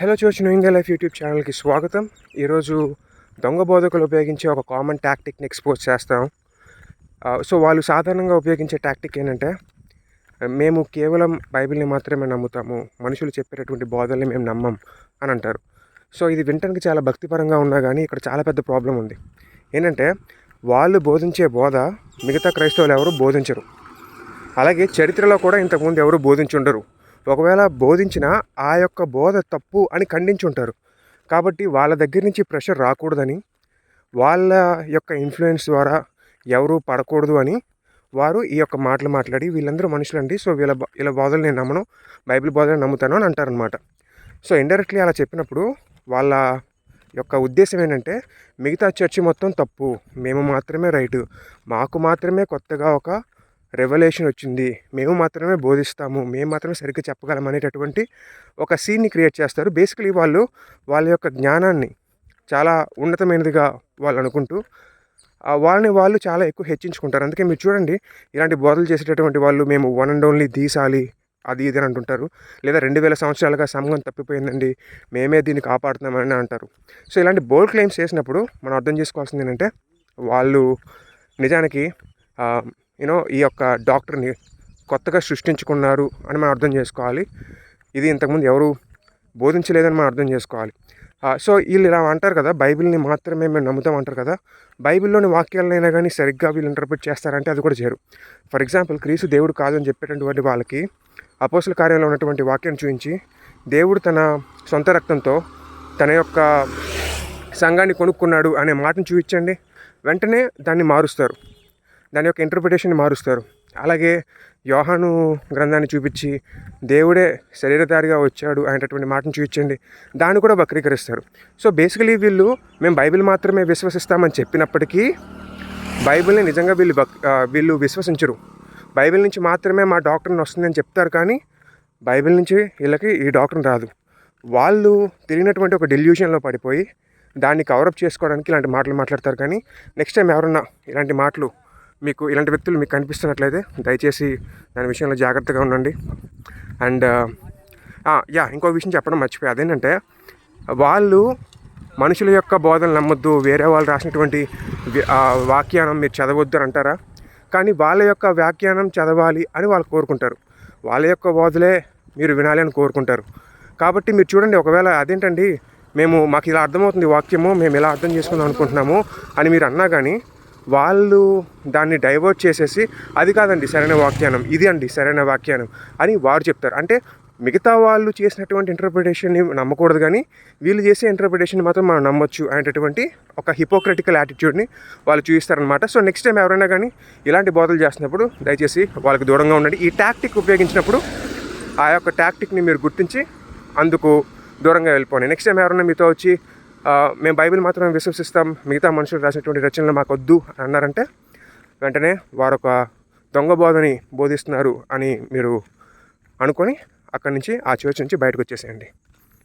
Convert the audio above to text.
Hello చోచ్ new India life YouTube ఛానల్కి స్వాగతం. ఈరోజు దొంగ బోధకులు ఉపయోగించే ఒక కామన్ టాక్టిక్ని ఎక్స్పోజ్ చేస్తాం. సో వాళ్ళు సాధారణంగా ఉపయోగించే టాక్టిక్ ఏంటంటే మేము కేవలం బైబిల్ని మాత్రమే నమ్ముతాము మనుషులు చెప్పేటటువంటి బోధల్ని మేము నమ్మం అని అంటారు. సో ఇది వినటానికి చాలా భక్తిపరంగా ఉన్నా కానీ ఇక్కడ చాలా పెద్ద ప్రాబ్లం ఉంది. ఏంటంటే వాళ్ళు బోధించే బోధ మిగతా క్రైస్తవులు ఎవరు బోధించరు. అలాగే చరిత్రలో కూడా ఇంతకుముందు ఎవరు బోధించుండరు. ఒకవేళ బోధించినా ఆ యొక్క బోధ తప్పు అని ఖండించుంటారు. కాబట్టి వాళ్ళ దగ్గర నుంచి ప్రెషర్ రాకూడదని వాళ్ళ యొక్క ఇన్ఫ్లుయెన్స్ ద్వారా ఎవరు పడకూడదు అని వారు ఈ యొక్క మాటలు మాట్లాడి వీళ్ళందరూ మనుషులండి. సో వీళ్ళ వీళ్ళ బోధలు నేను నమ్మను. బైబిల్ బోధలు నమ్ముతాను అని అంటారనమాట. సో ఇండైరెక్ట్లీ అలా చెప్పినప్పుడు వాళ్ళ యొక్క ఉద్దేశం ఏంటంటే మిగతా చర్చి మొత్తం తప్పు. మేము మాత్రమే రైటు. మాకు మాత్రమే కొత్తగా ఒక రెవల్యూషన్ వచ్చింది. మేము మాత్రమే బోధిస్తాము. మేము మాత్రమే సరిగ్గా చెప్పగలం అనేటటువంటి ఒక సీన్ని క్రియేట్ చేస్తారు. బేసికలీ వాళ్ళు వాళ్ళ యొక్క జ్ఞానాన్ని చాలా ఉన్నతమైనదిగా వాళ్ళు అనుకుంటూ వాళ్ళని వాళ్ళు చాలా ఎక్కువ హెచ్చించుకుంటారు. అందుకే మీరు చూడండి ఇలాంటి బోధలు చేసేటటువంటి వాళ్ళు మేము వన్ అండ్ ఓన్లీ దీసాలి అది ఇది అని అంటుంటారు. లేదా రెండు వేల సంవత్సరాలుగా సంఘం తప్పిపోయిందండి మేమే దీన్ని కాపాడుతున్నామని అంటారు. సో ఇలాంటి బోల్డ్ క్లెయిమ్స్ చేసినప్పుడు మనం అర్థం చేసుకోవాల్సింది ఏంటంటే వాళ్ళు నిజానికి యూనో ఈ యొక్క డాక్టర్ని కొత్తగా సృష్టించుకున్నారు అని మనం అర్థం చేసుకోవాలి. ఇది ఇంతకుముందు ఎవరు బోధించలేదని మనం అర్థం చేసుకోవాలి. సో వీళ్ళు ఇలా అంటారు కదా బైబిల్ని మాత్రమే మేము నమ్ముతాం అంటారు కదా. బైబిల్లోని వాక్యాలనైనా కానీ సరిగ్గా వీళ్ళు ఇంటర్ప్రిట్ చేస్తారంటే అది కూడా చేయరు. ఫర్ ఎగ్జాంపుల్ క్రీసు దేవుడు కాదని చెప్పేటటువంటి వాళ్ళకి అపోసల కార్యంలో ఉన్నటువంటి వాక్యాన్ని చూపించి దేవుడు తన సొంత రక్తంతో తన యొక్క సంఘాన్ని కొనుక్కున్నాడు అనే మాటను చూపించండి. వెంటనే దాన్ని మారుస్తారు. దాని యొక్క ఇంటర్ప్రిటేషన్ని మారుస్తారు. అలాగే యోహాను గ్రంథాన్ని చూపించి దేవుడే శరీరధారిగా వచ్చాడు అనేటటువంటి మాటను చూపించండి. దాన్ని కూడా వక్రీకరిస్తారు. సో బేసికలీ వీళ్ళు మేము బైబిల్ మాత్రమే విశ్వసిస్తామని చెప్పినప్పటికీ బైబిల్ని నిజంగా వీళ్ళు వీళ్ళు విశ్వసించరు. బైబిల్ నుంచి మాత్రమే మా డాక్టర్ని వస్తుందని చెప్తారు కానీ బైబిల్ నుంచి వీళ్ళకి ఈ డాక్టర్ రాదు. వాళ్ళు తిరిగినటువంటి ఒక డెల్యూషన్లో పడిపోయి దాన్ని కవరప్ చేసుకోవడానికి ఇలాంటి మాటలు మాట్లాడతారు కానీ నెక్స్ట్ టైం ఎవరన్నా ఇలాంటి మాటలు మీకు ఇలాంటి వ్యక్తులు మీకు కనిపిస్తున్నట్లయితే దయచేసి దాని విషయంలో జాగ్రత్తగా ఉండండి. అండ్ యా ఇంకో విషయం చెప్పడం మర్చిపోయి. అదేంటంటే వాళ్ళు మనుషుల యొక్క బోధనలు నమ్మొద్దు వేరే వాళ్ళు రాసినటువంటి వాక్యానం మీరు చదవద్దు అని అంటారా? కానీ వాళ్ళ యొక్క వ్యాఖ్యానం చదవాలి అని వాళ్ళు కోరుకుంటారు. వాళ్ళ యొక్క బోధలే మీరు వినాలి అని కోరుకుంటారు. కాబట్టి మీరు చూడండి ఒకవేళ అదేంటండి మేము మాకు ఇలా అర్థమవుతుంది వాక్యము మేము ఇలా అర్థం చేసుకుందాం అనుకుంటున్నాము అని మీరు అన్నా కానీ వాళ్ళు దాన్ని డైవర్ట్ చేసేసి అది కాదండి సరైన వాక్యానం ఇది అండి సరైన వాక్యానం అని వారు చెప్తారు. అంటే మిగతా వాళ్ళు చేసినటువంటి ఇంటర్ప్రిటేషన్ని నమ్మకూడదు కానీ వీళ్ళు చేసే ఇంటర్ప్రిటేషన్ మాత్రం మనం నమ్మొచ్చు అనేటటువంటి ఒక హిపోక్రటికల్ యాటిట్యూడ్ని వాళ్ళు చూపిస్తారనమాట సో నెక్స్ట్ టైం ఎవరైనా కానీ ఇలాంటి బోధలు చేస్తున్నప్పుడు దయచేసి వాళ్ళకి దూరంగా ఉండండి. ఈ టాక్టిక్ ఉపయోగించినప్పుడు ఆ యొక్క టాక్టిక్ని మీరు గుర్తించి అందుకు దూరంగా వెళ్ళిపోండి. నెక్స్ట్ టైం ఎవరైనా మీతో వచ్చి మేము బైబిల్ మాత్రమే విశ్వసిస్తాం. మిగతా మనుషులు రాసినటువంటి రచనలు మాకు వద్దు అని అన్నారంటే వెంటనే వారొక దొంగ బోధని బోధిస్తున్నారు అని మీరు అనుకొని అక్కడి నుంచి ఆ చర్చ్ నుంచి బయటకు వచ్చేసేయండి.